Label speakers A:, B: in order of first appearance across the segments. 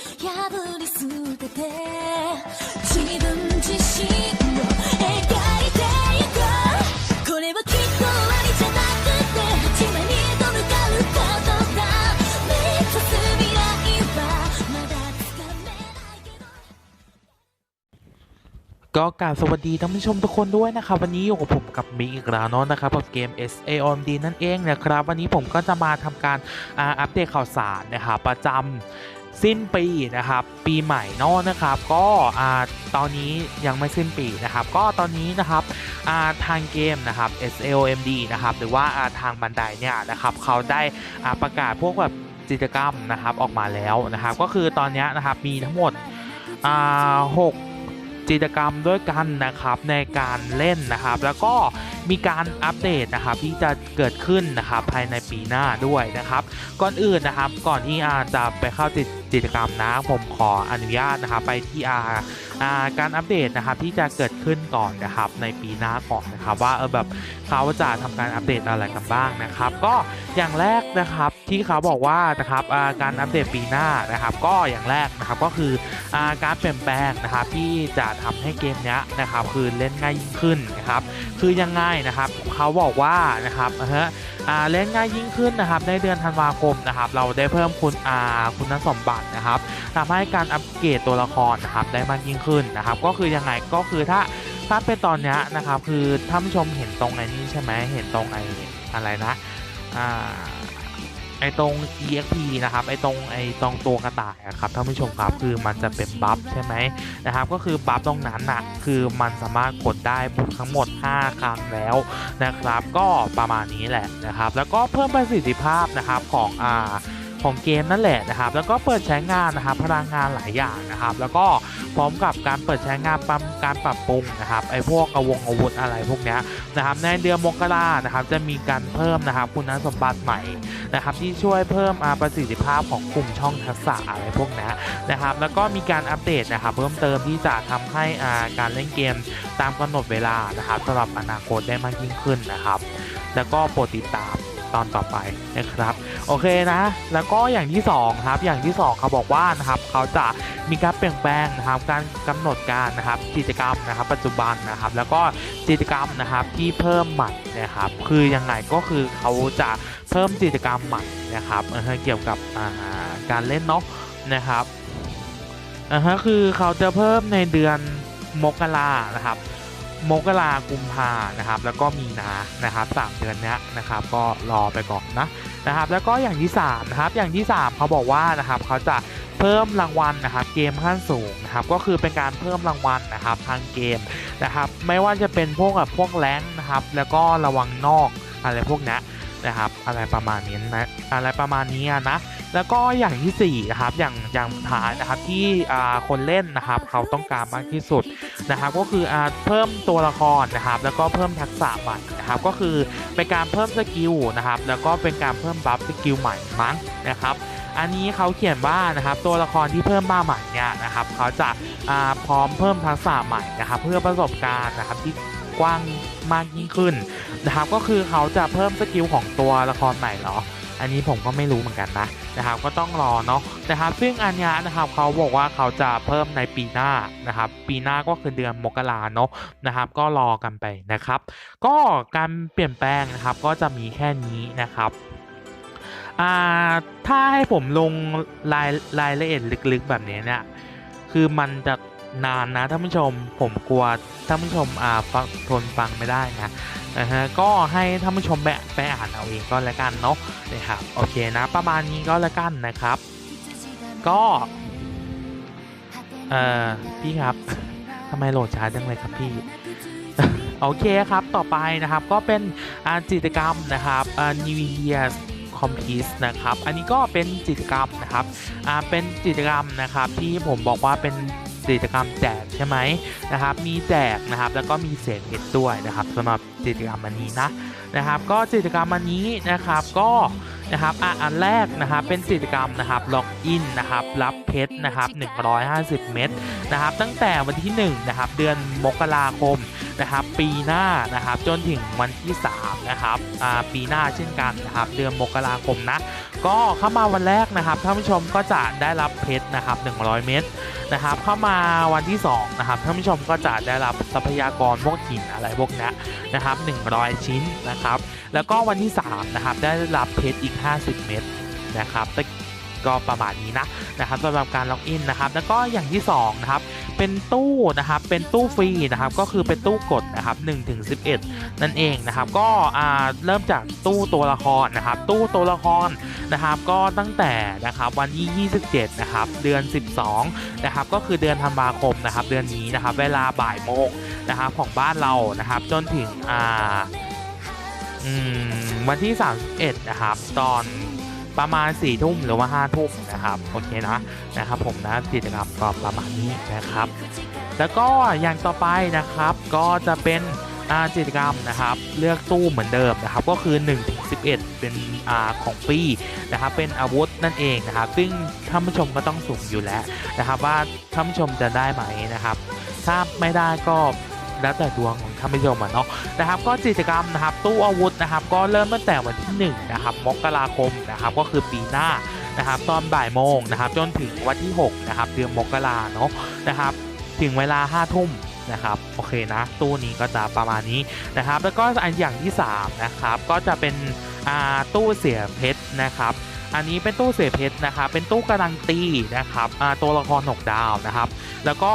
A: 破り捨てて自分自身を描いてゆこうこれはきっと終わりじゃなくて始まりへと向かうことだ目指す未来はまだつかめないけど
B: ก็กราบสวัสดีท่านผู้ชมทุกคนด้วยนะครับ วันนี้อยู่กับผมกับมิกอีกแล้วเนาะนะครับกับเกม S A O M D นั่นเองนะครับ วันนี้ผมก็จะมาทำการอ่าอัปเดตข่าวสารนะครับประจำ สิ้นปีนะครับปีใหม่นอกนะครับ ก็ตอนนี้ยังไม่สิ้นปีนะครับ ก็ตอนนี้นะครับาทางเกมนะครับ SLMD นะครับหรือว่าาทางบันไดเนี่ยนะครับเขาได้าประกาศพวกแบบกิจกรรมนะครับออกมาแล้วนะครับ ก็คือตอนนี้นะครับมีทั้งหมดหก กิจกรรมด้วยกันนะครับในการเล่นนะครับ แล้วก็มีการอัปเดตนะครับที่จะเกิดขึ้นนะครับภายในปีหน้าด้วยนะครับ ก่อนอื่นนะครับก่อนที่อาจะไปเข้ากิจกิจกรรมนะผมขออนุญาตนะครับไปที่อาอ่า การอัปเดตนะครับที่จะเกิดขึ้นก่อนนะครับในปีหน้าก่อนนะครับว่าเออแบบเขาจะทำการอัปเดตอะไรกันบ้างนะครับ ก็อย่างแรกนะครับที่เขาบอกว่านะครับาการอัปเดตปีหน้านะครับ ก็อย่างแรกนะครับก็คืออาการเปลี่ยนแปลงนะครับที่จะทำให้เกมนี้นะครับคือเล่นง่ายยิ่งขึ้นนะครับคือยังไงนะครับเขาบอกว่านะครับฮะ เล่นง่ายยิ่งขึ้นนะครับในเดือนธันวาคมนะครับเราได้เพิ่มคุณอาคุณสมบัตินะครับทำให้การอัปเกรดตัวละครนะครับได้มากยิ่งขึ้นนะครับก็คือยังไงก็คือถ้าถ้าเป็นตอนนี้นะครับคือท่านผู้ชมเห็นตรงไอ้นี่ใช่ไหมเห็นตรงไอ้อะไรนะอ่า ไอตรง EXP นะครับ ไอตรงไอตรงตัวกระต่ายครับท่านผู้ชมครับคือมันจะเป็นบัฟใช่ไหมนะครับ ก็คือบัฟตรงนั้นน่ะคือมันสามารถกดได้ทั้งหมด 5 ครั้งแล้วนะครับ ก็ประมาณนี้แหละนะครับ แล้วก็เพิ่มประสิทธิภาพนะครับของอ่า ของเกมนั่นแหละนะครับ แล้วก็เปิดใช้งานนะครับพลังงานหลายอย่างนะครับ แล้วก็พร้อมกับการเปิดใช้งานปั๊มการปรับปรุงนะครับไอพวกอาวงอาวุธอะไรพวกนี้นะครับในเดือนมกรานะครับจะมีการเพิ่มนะครับคุณสมบัติใหม่นะครับที่ช่วยเพิ่มอาประสิทธิภาพของกลุ่มช่องทักษะอะไรพวกนี้นะครับ แล้วก็มีการอัปเดตนะครับ เพิ่มเติมที่จะทำให้อาการเล่นเกมตามกำหนดเวลานะครับสำหรับอนาคตได้มากยิ่งขึ้นนะครับ แล้วก็โปรดติดตาม ตอนต่อไปนะครับโอเคนะ แล้วก็อย่างที่สองครับอย่างที่สองเขาบอกว่านะครับเขาจะมีการเปลี่ยนแปลงนะครับการกำหนดการนะครับกิจกรรมนะครับ ปัจจุบันนะครับ แล้วก็กิจกรรมนะครับที่เพิ่มใหม่นะครับ คือยังไงก็คือเขาจะเพิ่มกิจกรรมใหม่นะครับเกี่ยวกับการเล่นเนาะนะครับอ่าฮะคือเขาจะเพิ่มในเดือนมกรานะครับ มกรากุมภานะครับ แล้วก็มีนานะครับสามเดือนนี้นะครับ ก็รอไปก่อนนะนะครับ แล้วก็อย่างที่สามนะครับ อย่างที่สามเขาบอกว่านะครับเขาจะเพิ่มรางวัลนะครับ เกมขั้นสูงนะครับ ก็คือเป็นการเพิ่มรางวัลนะครับทางเกมนะครับ ไม่ว่าจะเป็นพวกแบบพวกแรงค์นะครับ แล้วก็ระวังนอกอะไรพวกนี้นะครับ อะไรประมาณนี้นะ อะไรประมาณนี้นะแล้วก็อย่างที่สี่นะครับอย่างอย่างสุดท้ายนะครับที่อ่าคนเล่นนะครับ เขาต้องการมากที่สุด นะครับก็คืออเพิ่มตัวละครนะครับแล้วก็เพิ่มทักษะใหม่นะครับก็คือเป็นการเพิ่มสกิลนะครับแล้วก็เป็นการเพิ่มบัฟสกิลใหม่มั้งนะครับอันนี้เขาเขียนว่านะครับตัวละครที่เพิ่มมาใหม่เนี่ยนะครับเขาจะาพร้อมเพิ่มทักษะใหม่นะครับเพื่อประสบการณ์นะครับที่กว้างมากยิ่งขึ้นนะครับก็คือเขาจะเพิ่มสกิลของตัวละครใหม่เหรออันนี้ผมก็ไม่รู้เหมือนกันนะนะครับก็ต้องรอเนาะนะครับซึ่งอันเนี้นะครับเขาบอกว่าเขาจะเพิ่มในปีหน้านะครับปีหน้าก็คือเดือนมกราเนาะนะครับก็รอกันไปนะครับ ก็การเปลี่ยนแปลงนะครับก็จะมีแค่นี้นะครับอ่าถ้าให้ผมลงรายรายละเอียดลึกๆแบบนี้เนี่ยคือมันจะนานนะท่านผู้ชมผมกลัวท่านผู้ชมอ่าฟังทนฟังไม่ได้นะ นะฮะก็ให้ท่านผู้ชมไปไปอ่านเอาเองก็แล้วกันเนาะนะครับโอเคนะประมาณนี้ก็แล้วกันนะครับ ก็เอ่อพี่ครับทำไมโหลดช้าจังเลยครับพี่โอเคครับต่อไปนะครับก็เป็นอ่ากิจกรรมนะครับอ่า New Year c o m p e t นะครับอันนี้ก็เป็นกิจกรรมนะครับอ่าเป็นกิจกรรมนะครับที่ผมบอกว่าเป็น กิจกรรมแจกใช่ไหมนะครับ มีแจกนะครับ แล้วก็มีเศษเห็ดด้วยนะครับสำหรับกิจกรรมอันนี้นะนะครับ ก็กิจกรรมอันนี้นะครับก็นะครับอะอันแรกนะครับเป็นกิจกรรมนะครับล็อกอินนะครับรับเพชรนะครับ150 เม็ดนะครับตั้งแต่วันที่1นะครับเดือนมกราคมนะครับปีหน้านะครับจนถึงวันที่3นะครับอ่าปีหน้าเช่นกันนะครับเดือนมกราคมนะ ก็เข้ามาวันแรกนะครับท่านผู้ชมก็จะได้รับเพชรนะครับ 100 เม็ดนะครับ เข้ามาวันที่2นะครับท่านผู้ชมก็จะได้รับทรัพยากรพวกหินอะไรพวกนี้นะครับ 100 ชิ้นนะครับ แล้วก็วันที่3นะครับได้รับเพชรอีก 50 เม็ดนะครับ ก็ประมาณนี้นะนะครับสำหรับการล็อกอินนะครับ แล้วก็อย่างที่2นะครับเป็นตู้นะครับเป็นตู้ฟรีนะครับก็คือเป็นตู้กดนะครับ1ถึง11 นั่นเองนะครับ ก็อ่าเริ่มจากตู้ตัวละครนะครับ ตู้ตัวละครนะครับ ก็ตั้งแต่นะครับวันที่27 นะครับ เดือน 12 นะครับ ก็คือเดือนธันวาคมนะครับ เดือนนี้นะครับ เวลาบ่ายโมงนะครับของบ้านเรานะครับ จนถึงอ่าอืมวันที่ 31 นะครับ ตอน ประมาณ4ทุ่มหรือว่า5ทุ่มนะครับโอเคนะนะครับ ผมนะกิจกรรมก็ประมาณนี้นะครับ แล้วก็อย่างต่อไปนะครับก็จะเป็นกิจกรรมนะครับ เลือกตู้เหมือนเดิมนะครับ ก็คือ1ถึง11 เป็นอาของฟรีนะครับ เป็นอาวุธนั่นเองนะครับ ซึ่งท่านผู้ชมก็ต้องสุ่มอยู่แล้วนะครับ ว่าท่านผู้ชมจะได้ไหมนะครับ ถ้าไม่ได้ก็ แล้วแต่ดวงของท่านผู้ชมอะเนาะนะครับ ก็กิจกรรมนะครับตู้อาวุธนะครับก็เริ่มตั้งแต่วันที่1นะครับมกราคมนะครับก็คือปีหน้านะครับตอนบ่ายโมงนะครับจนถึงวันที่6นะครับเดือนมกราเนาะนะครับถึงเวลา5ทุ่มนะครับโอเคนะตู้นี้ก็จะประมาณนี้นะครับ แล้วก็อันอย่างที่3นะครับก็จะเป็นอาตู้เสียเพชรนะครับ อันนี้เป็นตู้เสียเพชรนะครับเป็นตู้การันตีนะครับตัวละคร6ดาวนะครับ แล้วก็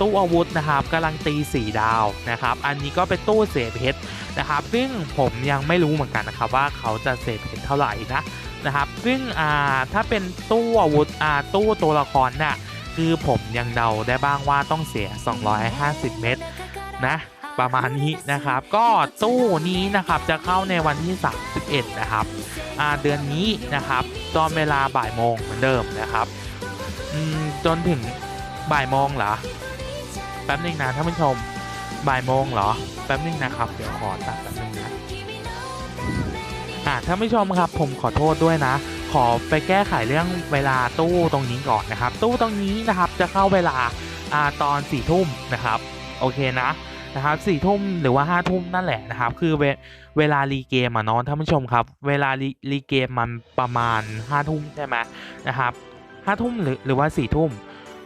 B: ตู้อาวุธนะครับการันตี4ดาวนะครับ อันนี้ก็เป็นตู้เสียเพชรนะครับ ซึ่งผมยังไม่รู้เหมือนกันนะครับว่าเขาจะเสียเพชรเท่าไหร่นะนะครับ ซึ่งถ้าเป็นตู้อาวุธตู้ตัวละครน่ะคือผมยังเดาได้บ้างว่าต้องเสีย 250 เม็ดนะ ประมาณนี้นะครับ ก็ตู้นี้นะครับจะเข้าในวันที่ 31 นะครับเดือนนี้นะครับตอนเวลาบ่ายโมงเหมือนเดิมนะครับจนถึงบ่ายโมงเหรอแป๊บนึงนะท่านผู้ชมบ่ายโมงเหรอแป๊บนึงนะครับเดี๋ยวขอตัดแป๊บนึงนะอ่าท่านผู้ชมครับผมขอโทษด้วยนะ ขอไปแก้ไขเรื่องเวลาตู้ตรงนี้ก่อนนะครับ ตู้ตรงนี้นะครับจะเข้าเวลาอ่าตอนสี่ทุ่มนะครับ โอเคนะ นะครับสี่ทุ่มหรือว่าห้าทุ่มนั่นแหละนะครับ คือเวเวลารีเกมอะเนาะท่านผู้ชมครับ เวลารีรีเกมมันประมาณห้าทุ่มใช่ไหมนะครับห้าทุ่มหรือหรือว่าสี่ทุ่ม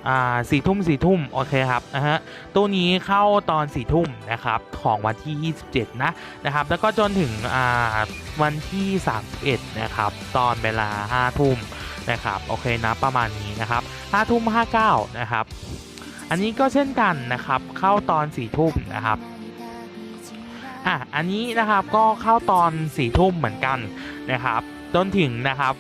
B: อ่าสี่ทุ่มสี่ทุ่มโอเคครับนะฮะตู้นี้เข้าตอนสี่ทุ่มนะครับของวันที่ 27 นะนะครับ แล้วก็จนถึงอ่าวันที่ 31 นะครับ ตอนเวลา5ทุ่มนะครับโอเคนะประมาณนี้นะครับ5ทุ่ม59นะครับ อันนี้ก็เช่นกันนะครับ เข้าตอน4ทุ่มนะครับอะอันนี้นะครับก็เข้าตอน4ทุ่มเหมือนกันนะครับจนถึงนะครับ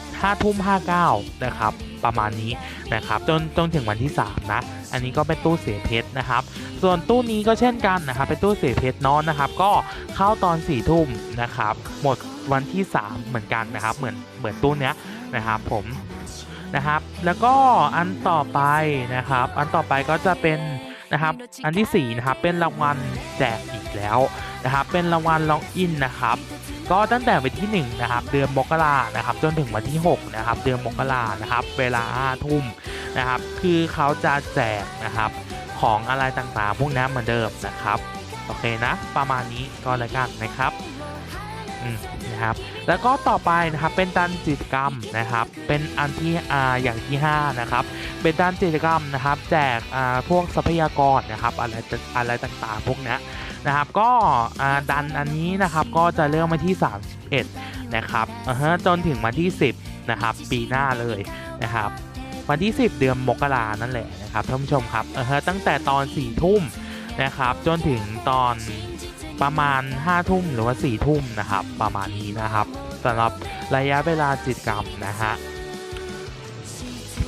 B: 5ทุ่ม59นะครับประมาณนี้นะครับจนจนถึงวันที่ 3 นะ อันนี้ก็เป็นตู้เสียเพชรนะครับ ส่วนตู้นี้ก็เช่นกันนะครับ เป็นตู้เสียเพชรนอนนะครับ ก็เข้าตอน4ี่ทุ่มนะครับ หมดวันที่ 3 เหมือนกันนะครับ เหมือนเหมือนตู้เนี้ยนะครับผม นะครับ แล้วก็อันต่อไปนะครับ อันต่อไปก็จะเป็นนะครับอันที่4นะครับเป็นรางวัลแจกอีกแล้วนะครับเป็นรางวัลล็อกอินนะครับก็ตั้งแต่วันที่ 1 นะครับ เดือนมกรานะครับจนถึงวันที่ 6 นะครับ เดือนมกรานะครับ เวลา5ทุ่มนะครับ คือเขาจะแจกนะครับของอะไรต่างๆ พวกนี้เหมือนเดิมนะครับ โอเคนะ ประมาณนี้ก็แล้วกันนะครับ นะครับแล้วก็ต่อไปนะครับเป็นด้านกิจกรรมนะครับเป็นอันที่อ่าอย่างที่5นะครับเป็นด้านกิจกรรมนะครับแจกอ่าพวกทรัพยากรนะครับอะไรอะไรต่างๆ พวกนี้นะครับก็อ่าดันอันนี้นะครับก็จะเริ่มมาที่ 31นะครับอ่าฮะจนถึงวันที่ 10นะครับปีหน้าเลยนะครับวันที่ 10 เดือนมกรานั่นแหละนะครับท่านผู้ชมครับอ่าฮะตั้งแต่ตอน4ทุ่มนะครับจนถึงตอน ประมาณ 5 ทุ่มหรือว่า4ทุ่มนะครับ ประมาณนี้นะครับสำหรับระยะเวลากิจกรรมนะฮะ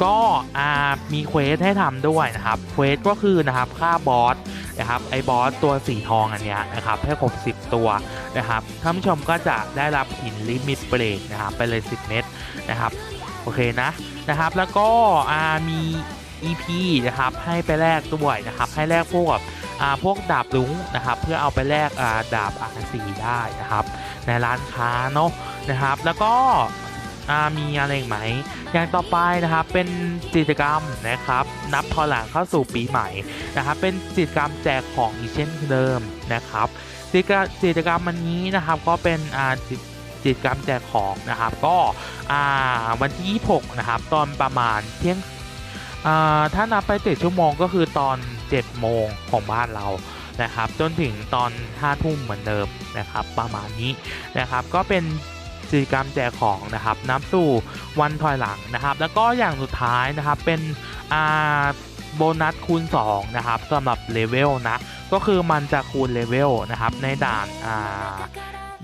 B: ก็มีเควสให้ทำด้วยนะครับเควสก็คือนะครับฆ่าบอสนะครับไอ้บอสตัวสีทองอันเนี้ยนะครับให้ครบ 10 ตัวนะครับท่านผู้ชมก็จะได้รับหินลิมิตเบรกนะครับไปเลย 10 เม็ดนะครับโอเคนะนะครับแล้วก็มี EP นะครับให้ไปแลกด้วยนะครับให้แลกพวกแบบ พวกดาบลุงนะครับเพื่อเอาไปแลกอาดาบอาสีได้นะครับ ในร้านค้าเนาะนะครับ แล้วก็มีอะไรอีกไหม อย่างต่อไปนะครับเป็นกิจกรรมนะครับ นับถอยหลังเข้าสู่ปีใหม่นะครับ เป็นกิจกรรมแจกของอีกเช่นเดิมนะครับกิจกรรมวันนี้นะครับก็เป็นอากิจกิจกรรมแจกของนะครับ ก็อาวันที่ 26 นะครับ ตอนประมาณเที่ยง ถ้านับไปเจ็ดชั่วโมงก็คือตอน 7 โมงของบ้านเรานะครับ จนถึงตอน5ทุ่มเหมือนเดิมนะครับ ประมาณนี้นะครับ ก็เป็นกิจกรรมแจกของนะครับนับสู่วันถอยหลังนะครับ แล้วก็อย่างสุดท้ายนะครับเป็นโบนัสคูณ 2 นะครับสำหรับเลเวลนะ ก็คือมันจะคูณเลเวลนะครับในด่านา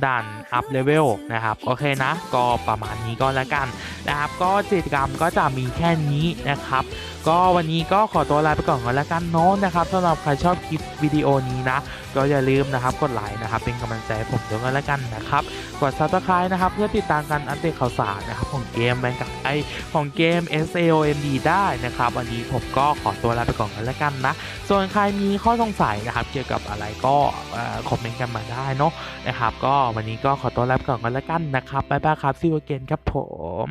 B: ด่านอัพเลเวลนะครับ โอเคนะ ก็ประมาณนี้ก็แล้วกันนะครับ ก็กิจกรรมก็จะมีแค่นี้นะครับ ก็วันนี้ก็ขอตัวลาไปก่อนกันแล้วกันเนาะนะครับสำหรับใครชอบคลิปวิดีโอนี้นะ ก็อย่าลืมนะครับกดไลค์นะครับเป็นกำลังใจให้ผมด้วยกันแล้วกันนะครับกด subscribe นะครับเพื่อติดตามการอัปเดตข่าวสารนะครับของเกมแมนกับไอของเกม SAOMD ได้นะครับวันนี้ผมก็ขอตัวลาไปก่อนกันแล้วกันนะ ส่วนใครมีข้อสงสัยนะครับเกี่ยวกับอะไรก็คอมเมนต์กันมาได้เนาะนะครับก็วันนี้ก็ขอตัวลาไปก่อนกันแล้วกันนะครับบ๊ายบายครับซีโอเกนครับผม